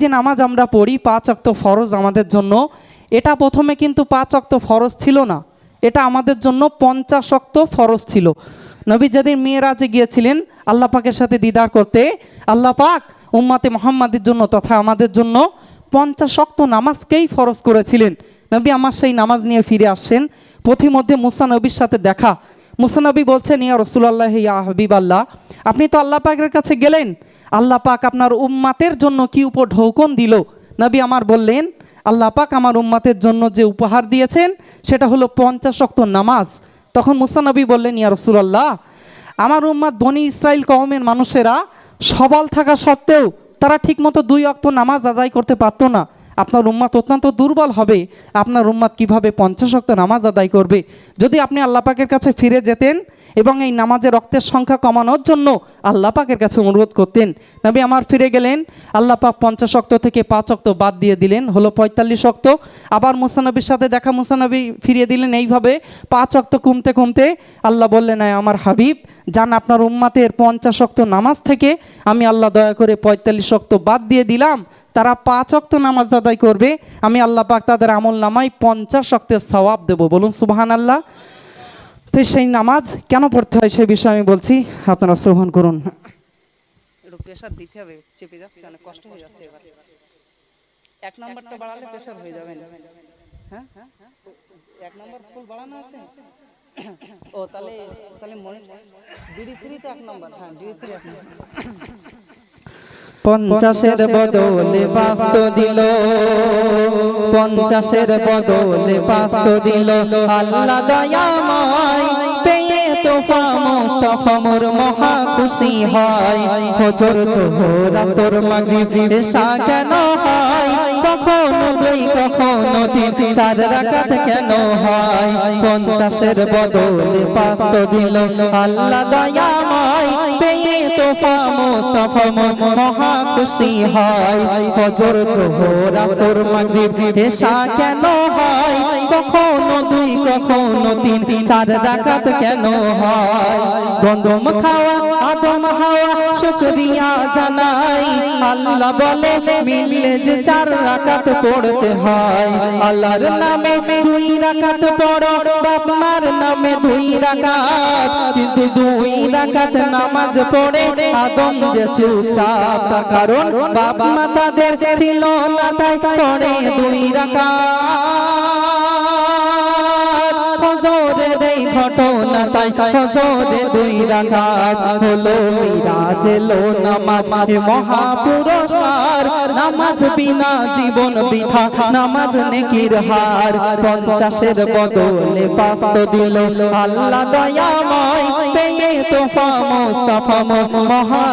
যে নামাজ আমরা পড়ি পাঁচ অক্ত ফরজ আমাদের জন্য, এটা প্রথমে কিন্তু পাঁচ অক্ত ফরজ ছিল না। এটা আমাদের জন্য পঞ্চাশ অক্ত ফরজ ছিল। নবী যেদিন মেয়েরাজে গিয়েছিলেন, আল্লাহ পাকের সাথে দিদার করতে, আল্লাহ পাক উম্মাতে মোহাম্মদের জন্য তথা আমাদের জন্য পঞ্চাশ অক্ত নামাজকেই ফরজ করেছিলেন। নবী আমার সেই নামাজ নিয়ে ফিরে আসছেন। পথিমধ্যে মুসা নবীর সাথে দেখা। মুসানবী বলছেন, ইয়া রসুলাল্লাহ, ইয়া হাবিব আল্লাহ আপনি তো আল্লাহ পাকের কাছে গেলেন আল্লাহ পাক আপনার উম্মাতের জন্য কি উপর ঢৌকন দিল? নবী আমার বললেন, আল্লাহ পাক আমার উম্মাতের জন্য যে উপহার দিয়েছেন, সেটা হলো পঞ্চাশ অক্ত নামাজ। তখন মুসানবী বললেন, ইয়া রসুলাল্লাহ, আমার উম্মাদ বনি ইসরায়েল কওমের মানুষেরা সবল থাকা সত্ত্বেও তারা ঠিকমতো দুই অক্ত নামাজ আদায় করতে পারতো না। আপনার উম্মাত অত্যন্ত দুর্বল হবে। আপনার উম্মাত কীভাবে পঞ্চাশ অক্ত নামাজ আদায় করবে? যদি আপনি আল্লাহ পাকের কাছে ফিরে যেতেন এবং এই নামাজের রক্তের সংখ্যা কমানোর জন্য আল্লাহ পাকের কাছে অনুরোধ করতেন। নবী আমার ফিরে গেলেন, আল্লাহ পাক পঞ্চাশ অক্ত থেকে পাঁচ অক্ত বাদ দিয়ে দিলেন, হলো পঁয়তাল্লিশ অক্ত। আবার মুসানবীর সাথে দেখা মুসানবী ফিরিয়ে দিলেন এইভাবে পাঁচ অক্ত কমতে কমতে। আল্লাহ বললেন, "আয় আমার হাবিব, যান আপনার উম্মাতের পঞ্চাশ অক্ত নামাজ থেকে। আমি আল্লাহ দয়া করে পঁয়তাল্লিশ অক্ত বাদ দিয়ে দিলাম। তারা পাঁচ অক্ত নামাজ আদায় করবে। আমি আল্লাহ পাক তাদের আমল নামাই পঞ্চাশ অক্তের সওয়াব দেবো। বলুন সুবাহান আল্লাহ তো সেই নামাজ কেন পড়তে হয় সেই বিষয়ে আমি বলছি আপনারা শ্রবণ করুন। একটু প্রেশার দিতে হবে চেপে যাচ্ছে অনেক কষ্ট হয়ে যাচ্ছে এবার। এক নম্বরটা বাড়ালে প্রেশার হয়ে যাবে হ্যাঁ? এক নম্বর ফুল বাড়ানো আছে? ও তাহলে তাহলে মনে ডিডি থ্রিতে এক নম্বর হ্যাঁ ডিডি থ্রি এক নম্বর। পঞ্চাশের বদলে পাঁচতো দিল। পঞ্চাশের বদলে পাঁচতো দিল। আল্লাহ দয়াময়, পেয়ে তোফা মোস্তফা মোর মহা খুশি হয়। ফজর জোহর আসর মাগরিব, এশা কেন হয়? কখনো দুই কখনো তিন চার রাকাত কেন হয়? পঞ্চাশের বদলে পাঁচতো দিল। আল্লাহ দয়াময় মুস্তফা মোস্তফা মহা খুশি হয়। ফজর জোহর আসর মাগরিব এশা কেন হয়? কখনো দুই, কখনো তিন, চার রাকাত কেন হয়? গন্ধম খাওয়া, আদম হাওয়া, শুকরিয়া জানাই। আল্লাহ বলে, মিললে যে চার রাকাত পড়তে হয়। আল্লাহর নামে দুই রাকাত পড়ো, বাপমার নামে দুই রাকাত কিন্তু দুই রাকাত নামাজ পড়ে, আদম যে চুপচাপ তার কারণ বাপ মা তাদের ছিল না, তাই পড়ে দুই রাকাত ঘটনা তাই ফজরে দুই রাকাত হলো মিরাজ এলো নামাজ। এ মহা পুরস্কার নামাজ বিনা জীবন বৃথা। নামাজ নেকির হার, পঞ্চাশের বদলে পাস্ত দিল। আল্লাহ দয়াময়, পেয়ে তোফা মোস্তফা মহা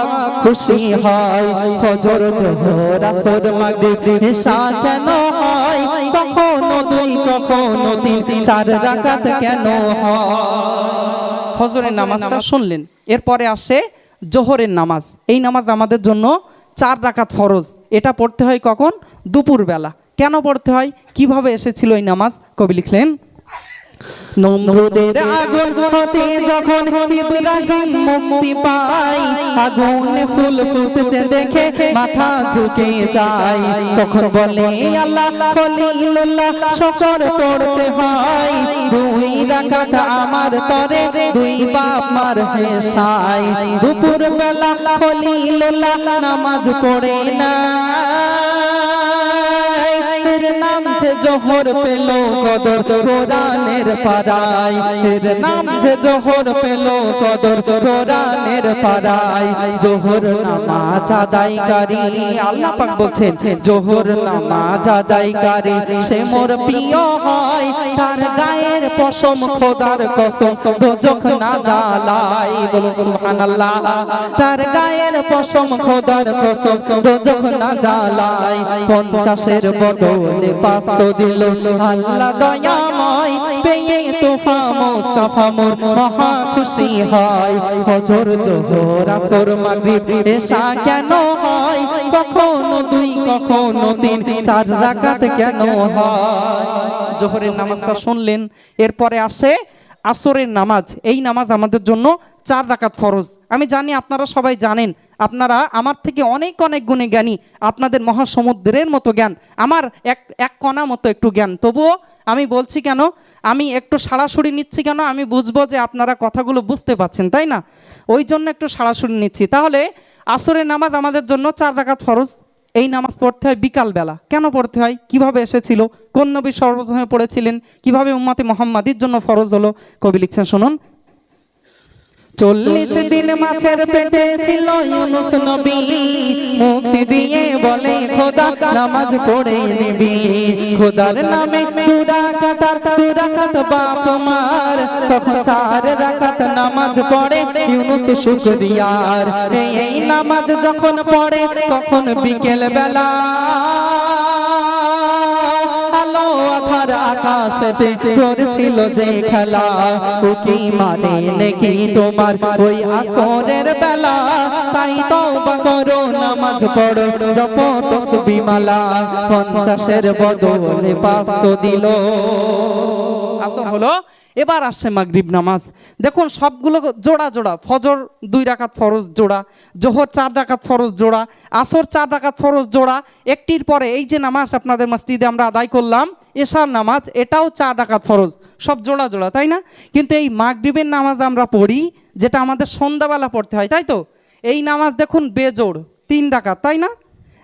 খুশি হয়। ফজর, জোহর, আসর, মাগরিব, এশা কেন হয়? কখনো দুই, কখনো তিন, চার রাকাত কেন হয়? ফজরের নামাজটা শুনলেন। এরপরে আসে জোহরের নামাজ। এই নামাজ আমাদের জন্য চার রাকাত ফরজ। এটা পড়তে হয় কখন? দুপুরবেলা। কেন পড়তে হয়? কীভাবে এসেছিল এই নামাজ? কবি লিখলেন, নমরুদের আগুন হতে যখন ইব্রাহিম মুক্তি পায়, আগুনে ফুল ফুটতে দেখে মাথা ঝুঁকে যায়। তখন বলে, আল্লাহ খলিলুল্লাহ, শকর পড়তে হয়। দুই আমার তরে দুই বাপ মার হেসাই দুপুর বেলা খলিলুল্লাহ নামাজ পড়ে না জোহর পেল কদর কোরআনের পাড়ায়। এর নাম যে জোহর পেল কদর জোহর নামাজ আল্লাহ পাক বলছেন নামাজ সে মোর প্রিয় হয়, তার গায়ের পশম খোদার কসম দোজখ না জ্বালাই। বলুন, সুবহানাল্লাহ। তার গায়ের পশম, খোদার কসম দোজখ না জ্বালাই। পঞ্চাশের বদলে পাস্ত দিল আল্লাহ দয়াময়। পেয়ে তোফা মোস্তফা মোর মহা খুশি হয়। ফজর, জোহর, আসর, মাগরিব, এশা কেন হয়? কখনো দুই কখনো তিন চার রাকাত কেন হয়? জোহরের নামাজটা শুনলেন, এরপরে আসে আসরের নামাজ। এই নামাজ আমাদের জন্য চার রাকাত ফরজ। আমি জানি আপনারা সবাই জানেন, আপনারা আমার থেকে অনেক অনেক গুণে জ্ঞানী, আপনাদের মহাসমুদ্রের মতো জ্ঞান, আমার এক এক কণা মতো একটু জ্ঞান। তবুও আমি বলছি কেন, আমি একটু সাড়াসুড়ি নিচ্ছি কেন, আমি বুঝব যে আপনারা কথাগুলো বুঝতে পাচ্ছেন তাই না? ওই জন্য একটু সাড়াসুড়ি নিচ্ছি। তাহলে আসরের নামাজ আমাদের জন্য চার রাকাত ফরজ। এই নামাজ পড়তে হয় বিকালবেলা। কেন পড়তে হয়? কীভাবে এসেছিল? কোন নবী সর্বপ্রথমে পড়েছিলেন? কীভাবে উম্মাতে মোহাম্মদীর জন্য ফরজ হলো? কবি লিখছেন শুনুন। চল্লিশ দিন মাছের পেটে ছিল ইউনুস নবী। মুক্তি দিয়ে বলে খোদা নামাজ পড়ে নিবি। খোদার নামে দুরা কাতার দুরা কাত বাপ মার। তখন চার রাকাত নামাজ পড়ে, ইউনুস শুকরিয়ার। এই নামাজ যখন পড়ে, তখন বিকেল বেলা আলো করেছিল যে খেলা। উকি মারে নাকি তোমার ওই আসরের বেলা? তাই তওবা করো, নামাজ পড়ো। জপ তসবি মালা পঞ্চাশের বদলে পাঁচ তো দিল। আসর হলো, এবার আসছে মাগরিব নামাজ। দেখুন, সবগুলো জোড়া জোড়া, ফজর দুই রাকাত ফরজ জোড়া, জোহর চার রাকাত ফরজ জোড়া, আসর চার রাকাত ফরজ জোড়া। একটির পরে এই যে নামাজ আপনাদের মসজিদে আমরা আদায় করলাম, এশার নামাজ, এটাও চার রাকাত ফরজ, সব জোড়া জোড়া, তাই না? কিন্তু এই মাগরিবের নামাজ আমরা পড়ি, যেটা আমাদের সন্ধ্যাবেলা পড়তে হয়, তাই তো? এই নামাজ দেখুন বেজোড়, তিন রাকাত, তাই না?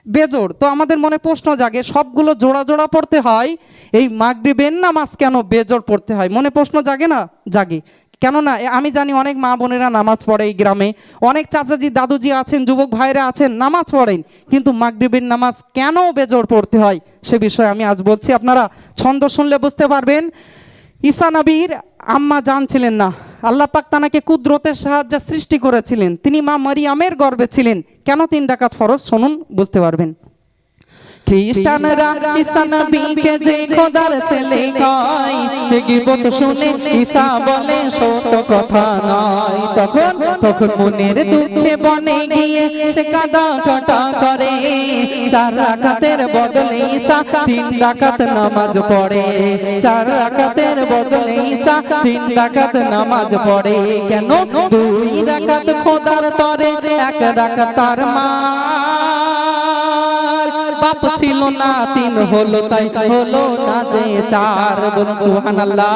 বেজোড়। তো আমাদের মনে প্রশ্ন জাগে, সবগুলো জোড়া জোড়া পড়তে হয়, এই মাগরিবের নামাজ কেন বেজোড় পড়তে হয়? মনে প্রশ্ন জাগে না? জাগে। কেননা আমি জানি অনেক মা বোনেরা নামাজ পড়ে এই গ্রামে, অনেক চাচাজি দাদুজি আছেন, যুবক ভাইরা আছেন, নামাজ পড়েন, কিন্তু মাগরিবের নামাজ কেন বেজোড় পড়তে হয়? সে বিষয়ে আমি আজ বলছি। আপনারা ছন্দ শুনলে বুঝতে পারবেন ঈসা নবীর আম্মা জানছিলেন না। আল্লাহ পাক তানাকে কুদরতের সাহায্যে সৃষ্টি করেছিলেন। তিনি মা মারিয়ামের গর্বে ছিলেন। কেন তিন ডাকাত ফরজ? শুনুন, বুঝতে পারবেন। খ্রিস্টানরা ঈসা নবীকে যে খোদার ছেলে কয় গীবত শুনে ঈসা বলে, সত্য কথা নয়। তখন তখন মনের দুঃখে বনে গিয়ে সে কাদা কাটা করে। চার রাকাতের বদলে ঈসা তিন রাকাত নামাজ পড়ে। চার রাকাতের বদলে ঈসা তিন রাকাত নামাজ পড়ে। কেন? দুই রাকাত খোদার তরে, এক রাকাত তার মা। বাপ ছিল না তিন হলো তাই হলো না যে চার বল সুবহানাল্লাহ।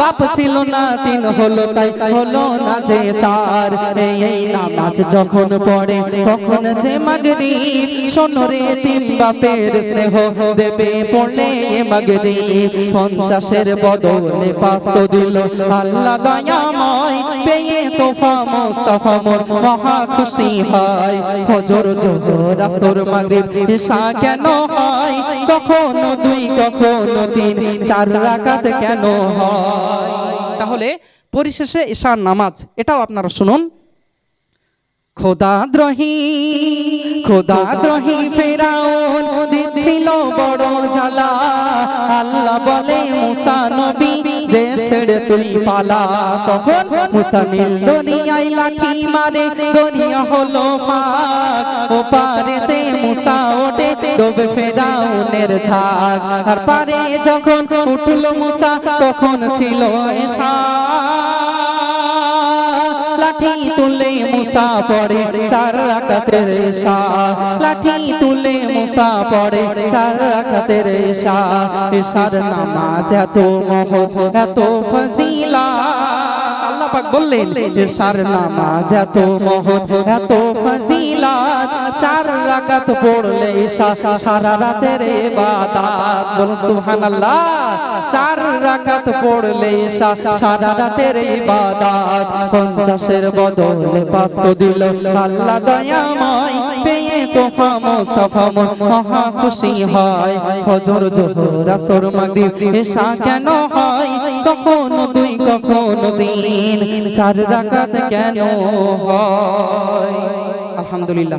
বাপ ছিল না, তিন হলো তাই হলো না যে চার। এই নামাজ যখন পড়ে, তখন যে মাগরিব সোনরে তিন বাপের স্নেহ দেবে পড়লে মাগরিব। পঞ্চাশের বদলে পাঁচ তো দিল আল্লাহ দয়াময়, পেয়ে তোফা মোস্তফা মোর মহা খুশি হয়। ফজর, জোহর, আসর, মাগরিব, ঈশা কেন হয়? কখনো দুই, কখনো তিন, চার রাকাত কেন হয়? তাহলে পরিশেষে ঈশার নামাজ, এটাও আপনারা শুনুন। খোদা দ্রোহী খোদা দ্রোহী ফেরাউন, দিচ্ছিল বড় জ্বালা। তুই তখন দরিয়ায় লাঠি মারে দরিয়া হলো পাক ও পারেতে মুসা ওঠে, ডোবে ফেরাউনের আর পারে যখন উঠল মুসা, তখন ছিল লাঠি তুলে মুসা পড়ে, চার রাকাতের ঈশা লাঠি তুলে মুসা পড়ে, চার রাকাতের ঈশা ঈশার নামাজ এত এত পাক বললেন এশার নামাজ এত মহৎ, এত ফজিলাত, চার রাকাত পড়লে ঈশা সারা রাতের ইবাদত। বল সুবহানাল্লাহ। চার রাকাত পড়লে সারা রাতের ইবাদত পঞ্চাশের বদলে পাঁচ দিল। আল্লাহ দয়াময়, পেয়ে তোফা মোস্তফা মহা খুশি হয়। ফজর, জোহর, আসর, মাগরিব ঈশা কেন হয়? কখনো দুই, কখনো তিন? চার রাকাত কেন হয়? আলহামদুলিল্লাহ।